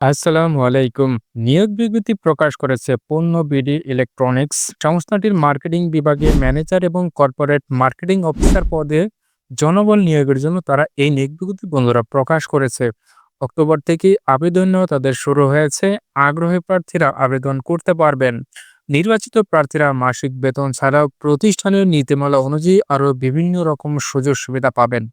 আসসালামু আলাইকুম। নিয়োগ বিজ্ঞপ্তি প্রকাশ করেছে পণ্য বিডি ইলেকট্রনিক্স সংস্থাটির মার্কেটিং বিভাগে ম্যানেজার এবং কর্পোরেট মার্কেটিং অফিসার পদে জনবল নিয়োগের জন্য তারা এই নিয়োগ বিজ্ঞপ্তি বন্ধুরা প্রকাশ করেছে। অক্টোবর থেকে আবেদন তাদের শুরু হয়েছে। আগ্রহী প্রার্থীরা আবেদন করতে পারবেন। নির্বাচিত প্রার্থীরা মাসিক বেতন ছাড়াও প্রতিষ্ঠানের নীতিমালা অনুযায়ী আরও বিভিন্ন রকম সুযোগ সুবিধা পাবেন।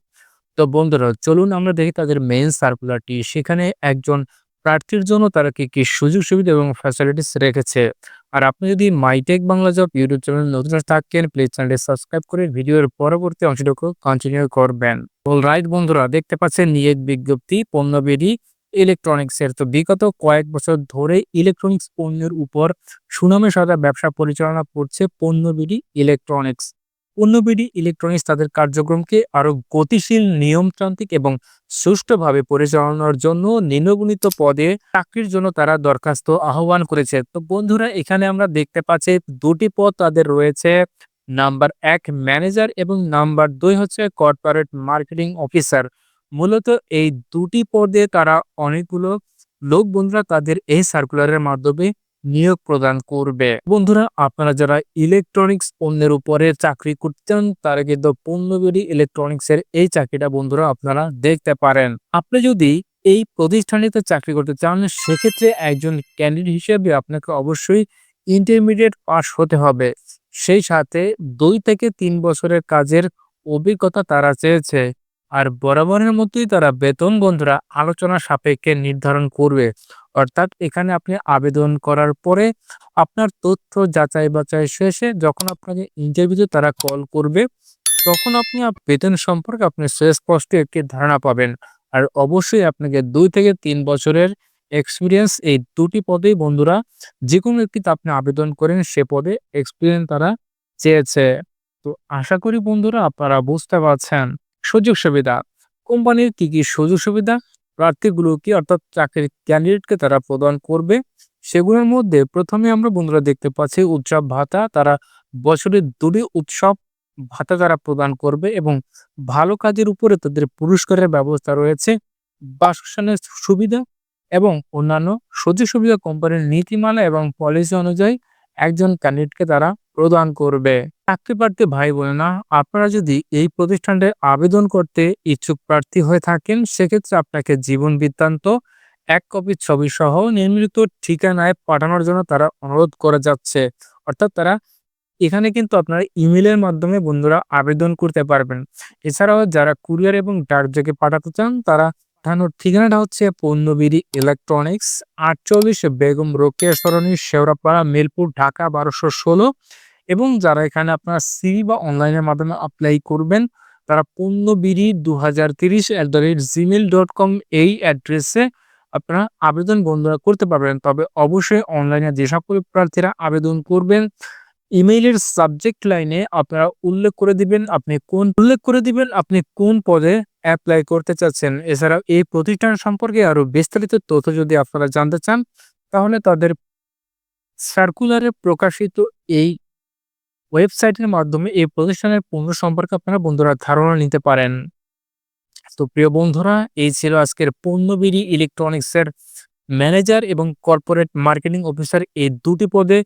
তো বন্ধুরা, চলুন আমরা দেখি তাদের মেইন সার্কুলারটি। সেখানে একজন প্রার্থীর জন্য তারা কি, কি সুযোগ সুবিধা এবং ফ্যাসিলিটিস রেখেছে। আর আপনি যদি Mytech Bangla job YouTube channel নতুন থাকেন প্লিজ চ্যানেলটি সাবস্ক্রাইব করে ভিডিওর পরবর্তী অংশটুকু কন্টিনিউ করবেন। রাইট বন্ধুরা দেখতে পাচ্ছেন নিয়োগ বিজ্ঞপ্তি পণ্যবেদী ইলেকট্রনিক্স এর তো বিগত কয়েক বছর ধরে ইলেকট্রনিক্স পণ্যের উপর সুনামের সাথে ব্যবসা পরিচালনা করছে পণ্যবিডি ইলেকট্রনিক্স পণ্যবিডি ইলেকট্রনিক্স তাদের কার্যক্রমকে আরও গতিশীল, নিয়মতান্ত্রিক এবং সুষ্ঠুভাবে পরিচালনার জন্য নিম্নবর্ণিত পদে চাকরির জন্য তারা দরখাস্ত আহ্বান করেছে। তো বন্ধুরা, এখানে আমরা দেখতে পাচ্ছি দুটি পদ তাদের রয়েছে। নাম্বার এক, ম্যানেজার এবং নাম্বার দুই হচ্ছে কর্পোরেট মার্কেটিং অফিসার। মূলত এই দুটি পদে তারা অনেকগুলো লোক বন্ধুরা তাদের এই সার্কুলারের মাধ্যমে নিয়োগ প্রদান করবে। বন্ধুরা, আপনারা যারা ইলেকট্রনিক্স পণ্যের উপরে চাকরি করতে চান তারা কিন্তু পণ্যবেড়ি ইলেকট্রনিক্স এর এই চাকরিটা বন্ধুরা আপনারা দেখতে পারেন। আপনি যদি এই প্রতিষ্ঠানটিতে চাকরি করতে চান, সেক্ষেত্রে একজন ক্যান্ডিডেট হিসেবে আপনাকে অবশ্যই ইন্টারমিডিয়েট পাস হতে হবে। সেই সাথে দুই থেকে তিন বছরের কাজের অভিজ্ঞতা তারা চেয়েছে। আর বরাবরের মতোই তারা বেতন বন্ধুরা আলোচনা সাপেক্ষে নির্ধারণ করবে। অর্থাৎ এখানে আপনি আবেদন করার পরে আপনার তথ্য যাচাই বাছাই শেষে যখন আপনাকে ইন্টারভিউতে তারা কল করবে, তখন আপনি বেতন সম্পর্কে আপনি সুস্পষ্ট একটি ধারণা পাবেন। আর অবশ্যই আপনাকে দুই থেকে তিন বছরের এক্সপিরিয়েন্স এই দুটি পদেই বন্ধুরা যে কোনো একটিতে আপনি আবেদন করেন, সে পদে এক্সপিরিয়েন্স তারা চেয়েছে। তো আশা করি বন্ধুরা আপনারা বুঝতে পারছেন। সুযোগ সুবিধা। কোম্পানির কি কি সুযোগ সুবিধা? প্রার্থীগুলোকে অর্থাৎ চাকরির ক্যান্ডিডেটকে তারা প্রদান করবে? সেগুলোর মধ্যে প্রথমে আমরা বন্ধুরা দেখতে পাচ্ছি উৎসব ভাতা। তারা বছরের দুটি উৎসব ভাতা তারা প্রদান করবে এবং ভালো কাজের উপরে তাদের পুরস্কারের ব্যবস্থা রয়েছে। বাসস্থানের সুবিধা এবং অন্যান্য সুযোগ সুবিধা কোম্পানির নীতিমালা এবং পলিসি অনুযায়ী একজন ক্যান্ডিডেটকে তারা প্রদান করবে। চাকরি প্রার্থী ভাই না আপনারা যদি এই প্রতিষ্ঠানটায় আবেদন করতে ইচ্ছুক প্রার্থী হয়ে থাকেন, সেক্ষেত্রে আপনাকে জীবন বৃত্তান্ত, এক কপি ছবি সহ নির্মিত ঠিকানায় পাঠানোর জন্য তারা অনুরোধ করে যাচ্ছে। অর্থাৎ তারা এখানে কিন্তু আপনারা ইমেলের মাধ্যমে বন্ধুরা আবেদন করতে পারবেন। এছাড়াও যারা কুরিয়ার এবং ডাকযোগে পাঠাতে চান, তারা পাঠানোর ঠিকানাটা হচ্ছে পণ্যবিড়ি ইলেকট্রনিক্স, আটচল্লিশ বেগম রোকেয়া সরণি, শেওড়াপাড়া, মিরপুর, ঢাকা, বারোশো ষোলো। এবং যারা এখানে আপনার সিভি বা অনলাইনের মাধ্যমে অ্যাপ্লাই করবেন, তারা পণ্যবিড়ি দু হাজার তিরিশ at the rate Gmail dot com এই অ্যাড্রেসে আপনারা আবেদন বন্ধুরা করতে পারবেন। তবে অবশ্যই অনলাইনে যে সকল প্রার্থীরা আবেদন করবেন ইমেইলের সাবজেক্ট লাইনে আপনারা উল্লেখ করে দিবেন আপনি কোন, উল্লেখ করে দিবেন আপনি কোন পদে অ্যাপ্লাই করতে চাচ্ছেন। এছাড়াও এই প্রতিষ্ঠান সম্পর্কে আরও বিস্তারিত তথ্য যদি আপনারা জানতে চান, তাহলে তাদের সার্কুলারে প্রকাশিত এই ওয়েবসাইটের মাধ্যমে এই প্রতিষ্ঠানের পণ্য সম্পর্কে আপনারা বন্ধুরা ধারণা নিতে পারেন। তো প্রিয় বন্ধুরা, এই ছিল আজকের পণ্যবিড়ি ইলেকট্রনিক্সের ম্যানেজার এবং কর্পোরেট মার্কেটিং অফিসার এই দুটি পদে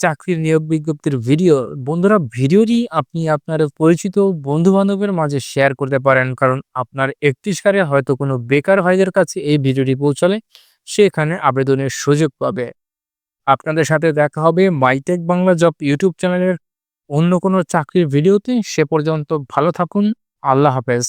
চাকরির নিয়োগ বিজ্ঞপ্তির ভিডিও। বন্ধুরা, ভিডিওটি আপনি আপনার পরিচিত বন্ধু বান্ধবের মাঝে শেয়ার করতে পারেন, কারণ আপনার একটি সারে হয়তো কোনো বেকার ভাইদের কাছে এই ভিডিওটি পৌঁছালে সে এখানে আবেদনের সুযোগ পাবে। আপনাদের সাথে দেখা হবে মাইটেক বাংলা জব ইউটিউব চ্যানেলের অন্য কোনো চাকরির ভিডিওতে সে পর্যন্ত ভালো থাকুন। আল্লাহ হাফেজ।